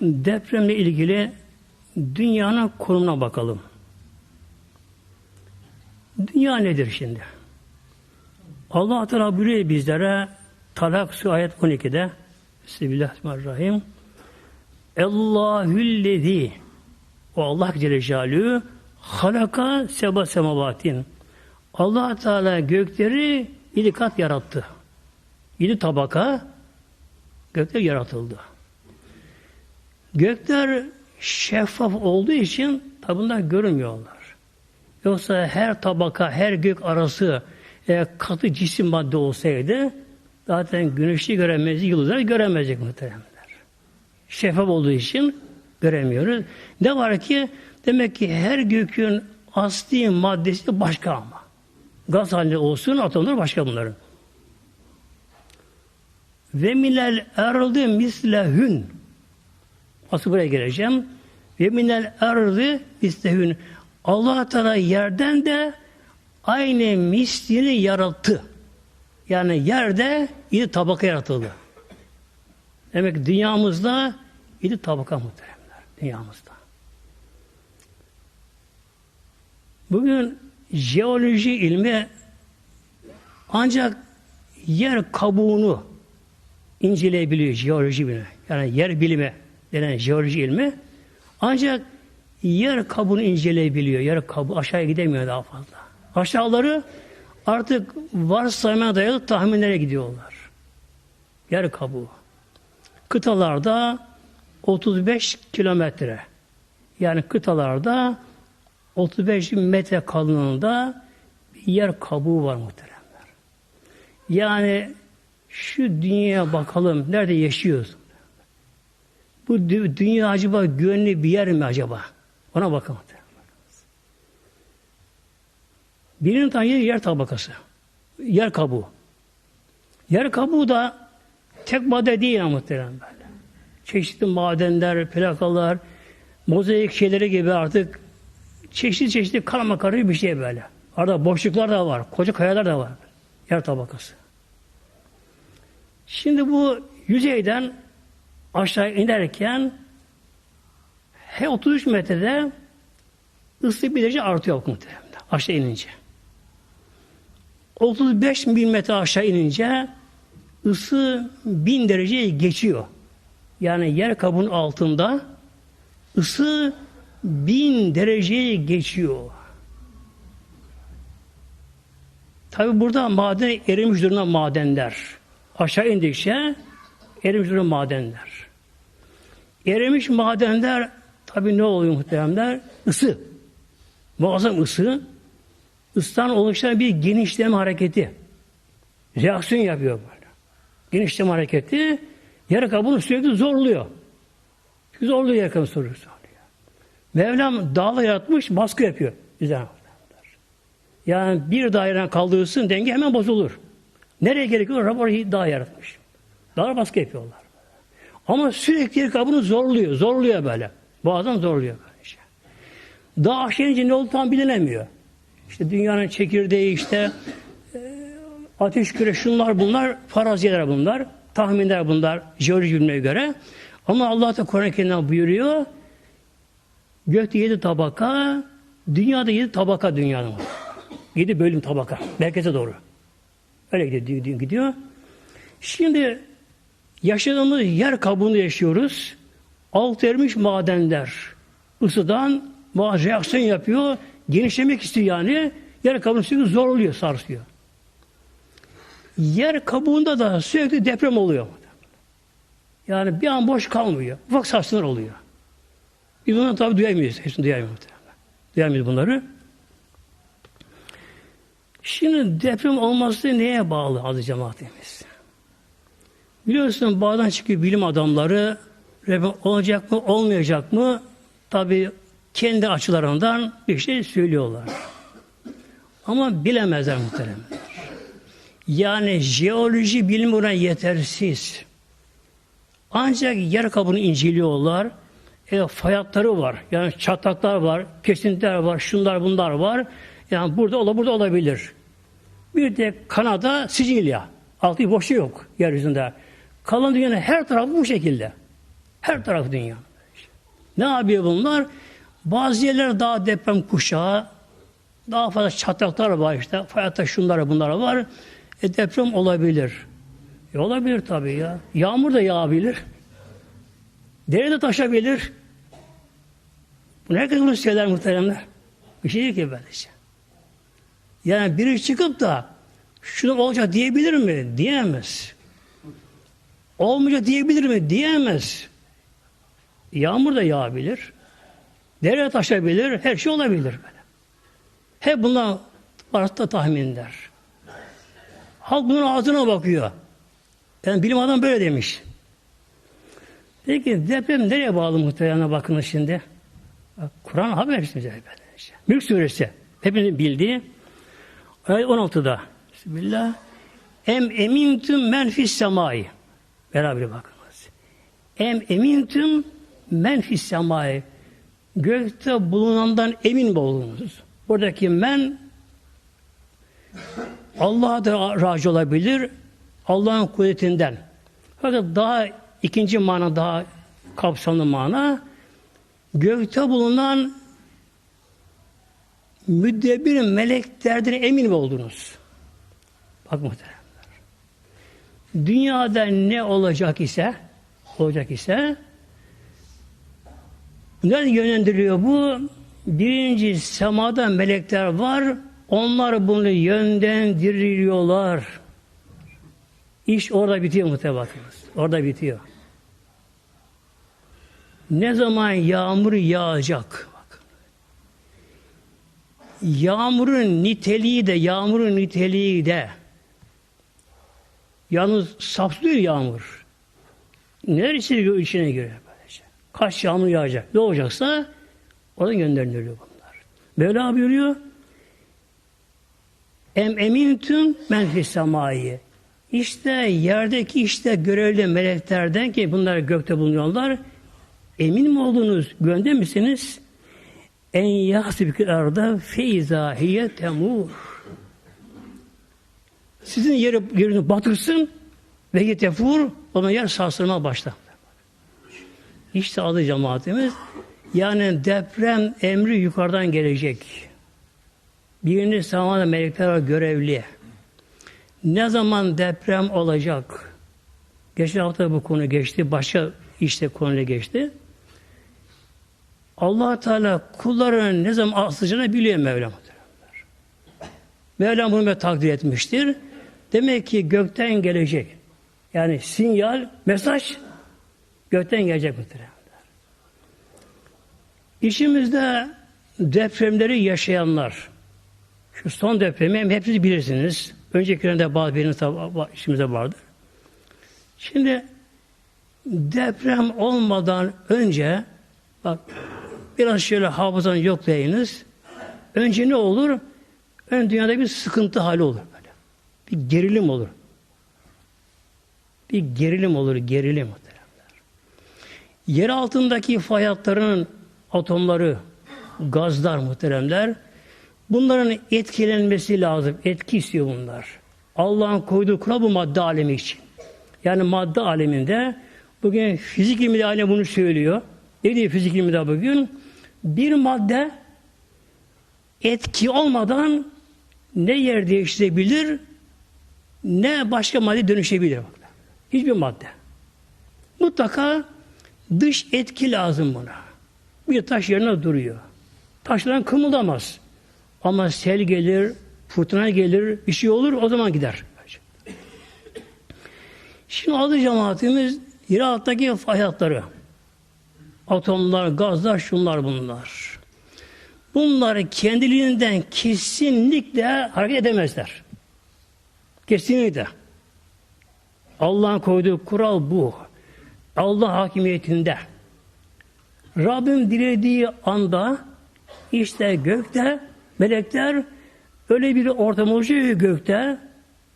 depremle ilgili dünyanın konumuna bakalım. Dünya nedir şimdi? Allah Teala buyuruyor bizlere Talak Su ayet 12'de Bismillahirrahmanirrahim Allahüllezi o Allah Celle Celaluhu halaka seba semavatin Allah Teala gökleri yedi kat yarattı. Yedi tabaka gökler yaratıldı. Gökler şeffaf olduğu için tabi bunlar görünmüyorlar. Yoksa her tabaka, her gök arası e, katı cisim madde olsaydı zaten güneşi göremez, yıldızları göremeyecek muhteremler. Şeffaf olduğu için göremiyoruz. Ne var ki demek ki her gökün asli maddesi başka ama. Gaz halinde olsun, atomlar başka bunların. Ve minel erdi mislehün. Asıl buraya geleceğim. Ve minel erdi mislehün. Allah Teala yerden de aynı mislini yarattı. Yani yerde yedi tabaka yaratıldı. Demek dünyamızda yedi tabaka muhteremler. Dünyamızda. Bugün jeoloji ilmi ancak yer kabuğunu inceleyebiliyor jeoloji bilimi. Yani yer bilimi denen jeoloji ilmi ancak yer kabuğunu inceleyebiliyor. Yer kabuğu aşağıya gidemiyor daha fazla. Aşağıları artık varsaymaya dayalı tahminlere gidiyorlar. Yer kabuğu. Kıtalarda 35 kilometre. Yani kıtalarda 35 metre kalınlığında bir yer kabuğu var muhteremler. Yani şu dünyaya bakalım. Nerede yaşıyoruz? Bu dü- dünya acaba güvenli bir yer mi acaba? Ona bakalım. Birinin tane yer tabakası. Yer kabuğu. Yer kabuğu da tek madde değil muhterem böyle. Çeşitli madenler, plakalar, mozaik şeyleri gibi artık çeşitli çeşitli karma karışık bir şey böyle. Arada boşluklar da var, koca kayalar da var. Yer tabakası. Şimdi bu yüzeyden aşağı inerken her 33 metrede ısı bir derece artıyor muhtemelen aşağı inince. 35 bin metre aşağı inince ısı bin dereceye geçiyor. Yani yer kabuğunun altında ısı bin dereceye geçiyor. Tabi burada maden erimiş durumda madenler. Aşağı indikçe erimiş durumda madenler. Erimiş madenler tabi ne oluyor muhteremler? Isı. Muazzam ısı. Isıdan oluşan bir genişleme hareketi. Reaksiyon yapıyor böyle. Genişleme hareketi yer kabuğunu sürekli zorluyor. Zorluyor yer kabuğunu zorluyor. Mevlam dağla yaratmış, baskı yapıyor. Güzel. Yani bir daire kaldırırsın, denge hemen bozulur. Nereye gerekiyor? Rab orayı dağ yaratmış. Dağ baskı yapıyorlar. Ama sürekli kabuğunu zorluyor, zorluyor böyle. Bazen zorluyor böyle işte. Dağ aşağı inince ne oldu tam bilinemiyor. İşte dünyanın çekirdeği işte e, ateş küre şunlar bunlar faraziyeler bunlar. Tahminler bunlar jeoloji bilmeye göre. Ama Allah da Kur'an-ı buyuruyor gökte yedi tabaka dünyada yedi tabaka dünyanın. Yedi bölüm tabaka. Merkeze doğru. Öyle gidiyor, gidiyor. Şimdi yaşadığımız yer kabuğunda yaşıyoruz. Alt ermiş madenler. ısıdan reaksiyon yapıyor. Genişlemek istiyor yani. Yer kabuğunu sürekli zorluyor, sarsıyor. Yer kabuğunda da sürekli deprem oluyor. Yani bir an boş kalmıyor. Ufak sarsıntılar oluyor. Biz bunu tabi duyamıyoruz. Hepsini duyamıyoruz. Duyamıyoruz bunları. Şimdi deprem olması neye bağlı aziz cemaatimiz? Biliyorsun bağdan çıkıyor bilim adamları deprem olacak mı olmayacak mı tabi kendi açılarından bir şey söylüyorlar. Ama bilemezler muhteremler. Yani jeoloji bilimi buna yetersiz. Ancak yer kabuğunu inceliyorlar. E, fayatları var. Yani çatlaklar var, kesintiler var, şunlar bunlar var. Yani burada ola burada olabilir. Bir de Kanada, Sicilya. Altı boşu yok yeryüzünde. Kalan dünyanın her tarafı bu şekilde. Her taraf dünya. Ne yapıyor bunlar? Bazı yerler daha deprem kuşağı, daha fazla çatlaklar var işte. Hayatta şunlara bunlara var. E deprem olabilir. E olabilir tabii ya. Yağmur da yağabilir. Dere de taşabilir. Bunu herkes bunu söyler muhteremler. Bir şey değil ki böylece. Yani biri çıkıp da şunu olacak diyebilir mi? Diyemez. Olmayacak diyebilir mi? Diyemez. Yağmur da yağabilir. Dere taşabilir. Her şey olabilir böyle. Hep bunlar arasında tahminler. Halk bunun ağzına bakıyor. Yani bilim adam böyle demiş. Peki deprem nereye bağlı muhtemelen bakın şimdi. Kur'an haber işte. Mülk suresi. Hepinizin bildiği. Ayet 16'da. Bismillah. Em emintüm men fis semai. Beraber bakınız. Em emintüm men fis semai. Gökte bulunandan emin mi oldunuz? Buradaki men Allah'a da razı olabilir. Allah'ın kudretinden. Fakat daha ikinci mana daha kapsamlı mana gökte bulunan müddebir meleklerden emin mi oldunuz? Bak muhteremler. Dünyada ne olacak ise olacak ise nerede yönlendiriyor bu? Birinci semada melekler var. Onlar bunu yönlendiriyorlar. İş orada bitiyor muhtemelen. Orada bitiyor. Ne zaman yağmur yağacak? Yağmurun niteliği de, yağmurun niteliği de yalnız sapsıyor yağmur. Neresi içine giriyor böylece. Kaç yağmur yağacak? Ne olacaksa oradan gönderiliyor bunlar. Mevla buyuruyor Em emintüm men fis semayı. İşte yerdeki işte görevli meleklerden ki bunlar gökte bulunuyorlar. Emin mi oldunuz? Gönde misiniz? En yahsibkül arda feyzahiye temur. Sizin yeri, yerini batırsın ve yetefur ona yer sarsılma başlar. İşte adı cemaatimiz. Yani deprem emri yukarıdan gelecek. Birinci zamanda melekler görevli. Ne zaman deprem olacak? Geçen hafta bu konu geçti. Başka işte konuyla geçti. allah Teala kulların ne zaman asılacağını biliyor Mevlam. Mevlam bunu takdir etmiştir. Demek ki gökten gelecek. Yani sinyal, mesaj gökten gelecek muhtemelen. İçimizde depremleri yaşayanlar, şu son depremi hem hepiniz bilirsiniz. Öncekilerinde bazı birinin işimize vardır. Şimdi deprem olmadan önce bak biraz şöyle hafızanı yoklayınız. Önce ne olur? Ön dünyada bir sıkıntı hali olur. Bir gerilim olur. Bir gerilim olur, gerilim muhteremler. Yer altındaki fay hatlarının atomları, gazlar muhteremler, bunların etkilenmesi lazım. Etki istiyor bunlar. Allah'ın koyduğu kural bu madde alemi için. Yani madde aleminde bugün fizik ilmi de alem bunu söylüyor. Ne diyor fizik ilmi de bugün? Bir madde etki olmadan ne yer değiştirebilir ne başka madde dönüşebilir. Hiçbir madde. Mutlaka dış etki lazım buna. Bir taş yerine duruyor. Taşların kımıldamaz. Ama sel gelir, fırtına gelir, bir şey olur o zaman gider. Şimdi adı cemaatimiz yer alttaki hayatları. Atomlar, gazlar, şunlar bunlar. Bunları kendiliğinden kesinlikle hareket edemezler. Kesinlikle. Allah'ın koyduğu kural bu. Allah hakimiyetinde. Rabbim dilediği anda işte gökte melekler öyle bir ortam oluşuyor gökte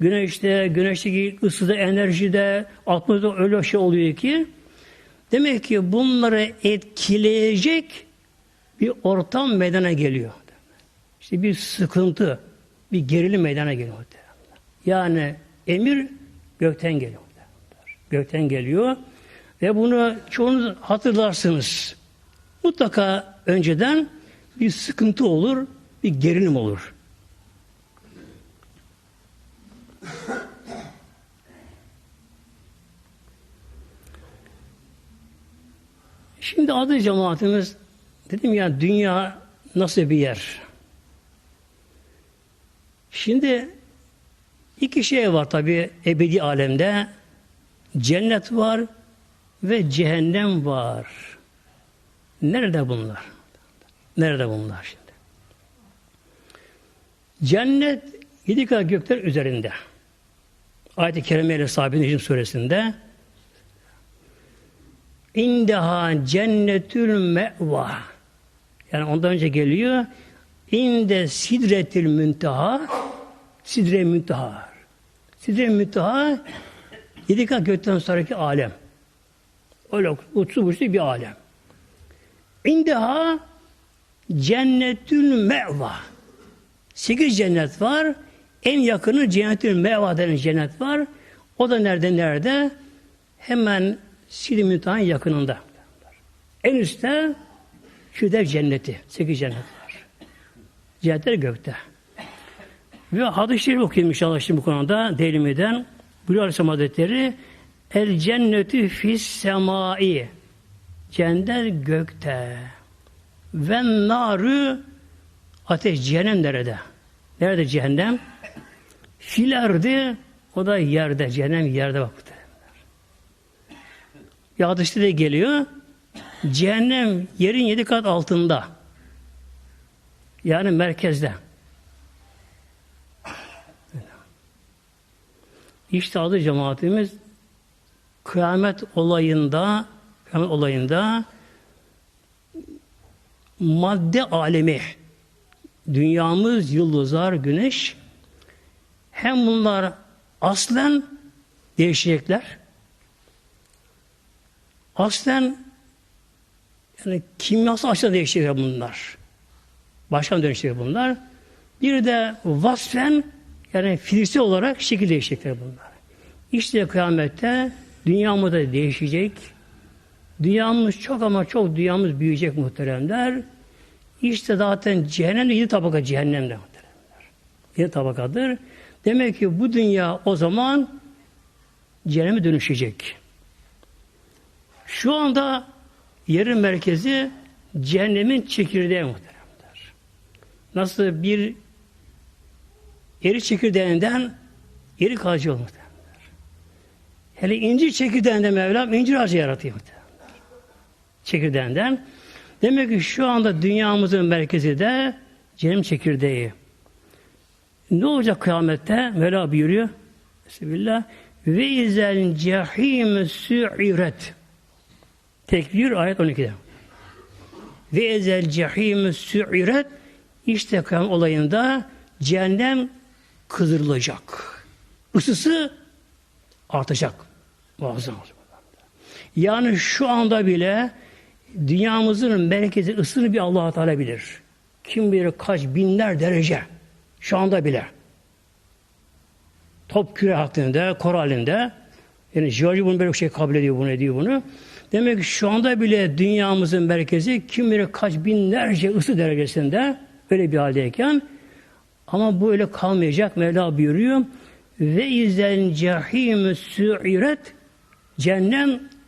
güneşte, güneşteki ısıda, enerjide, atmosferde öyle şey oluyor ki demek ki bunları etkileyecek bir ortam meydana geliyor. İşte bir sıkıntı, bir gerilim meydana geliyor. Yani emir gökten geliyor. Gökten geliyor. Ve bunu çoğunuz hatırlarsınız. Mutlaka önceden bir sıkıntı olur, bir gerilim olur. Şimdi adı cemaatimiz dedim ya dünya nasıl bir yer? Şimdi iki şey var tabi ebedi alemde. Cennet var ve cehennem var. Nerede bunlar? Nerede bunlar şimdi? Cennet yedi kat gökler üzerinde. Ayet-i Kerime ile sahibi Necim suresinde İndeha cennetül me'va yani ondan önce geliyor İnde sidretil münteha sidre münteha sidre münteha yedi kat gökten sonraki alem öyle uçsuz buçsuz bir alem İndeha cennetül me'va sekiz cennet var en yakını cennetül me'va denen cennet var o da nerede nerede hemen Sil-i Müntaha'nın yakınında. En üstte Fidev cenneti. Sekiz cennet var. Cennetler gökte. Ve hadis-i şerif okuyayım inşallah şimdi bu konuda Deylimi'den. Bülü Aleyhisselam Hazretleri El cennetü fis semai Cennet gökte. Ve narı ateş cehennem nerede? Nerede cehennem? Filerdi o da yerde. Cehennem yerde baktı. Bir hadiste de geliyor. Cehennem yerin yedi kat altında. Yani merkezde. İşte adı cemaatimiz kıyamet olayında kıyamet olayında madde alemi dünyamız, yıldızlar, güneş hem bunlar aslen değişecekler Aslen yani kimyasal açıdan değişecek bunlar. Başkan dönüşecek bunlar. Bir de vasfen yani fiziksel olarak şekil değişecekler bunlar. İşte kıyamette dünyamız da değişecek. Dünyamız çok ama çok dünyamız büyüyecek muhteremler. İşte zaten cehennem de yedi tabaka cehennemde muhteremler. Yedi tabakadır. Demek ki bu dünya o zaman cehenneme dönüşecek. Şu anda yerin merkezi cehennemin çekirdeği muhteremler. Nasıl bir eri çekirdeğinden eri kalıcı olur. Hele incir çekirdeğinden Mevlam incir ağacı yaratıyor. Çekirdeğinden. Demek ki şu anda dünyamızın merkezi de cehennem çekirdeği. Ne olacak kıyamette? Mevla buyuruyor. Bismillah. Ve izel cehim su'iret. Tekbir ayet 12'de. Ve ezel cehimü su'iret işte kıyam olayında cehennem kızdırılacak. Isısı artacak. Muazzam Yani şu anda bile dünyamızın merkezi ısını bir Allah Teala bilir. Kim bilir kaç binler derece. Şu anda bile. Top küre hakkında, kor halinde. Yani jeoloji bunu böyle bir şey kabul ediyor bunu, ediyor bunu. Demek ki şu anda bile dünyamızın merkezi kim bilir kaç binlerce ısı derecesinde öyle bir haldeyken ama bu öyle kalmayacak. Mevla buyuruyor ve izen cehim su'iret cennem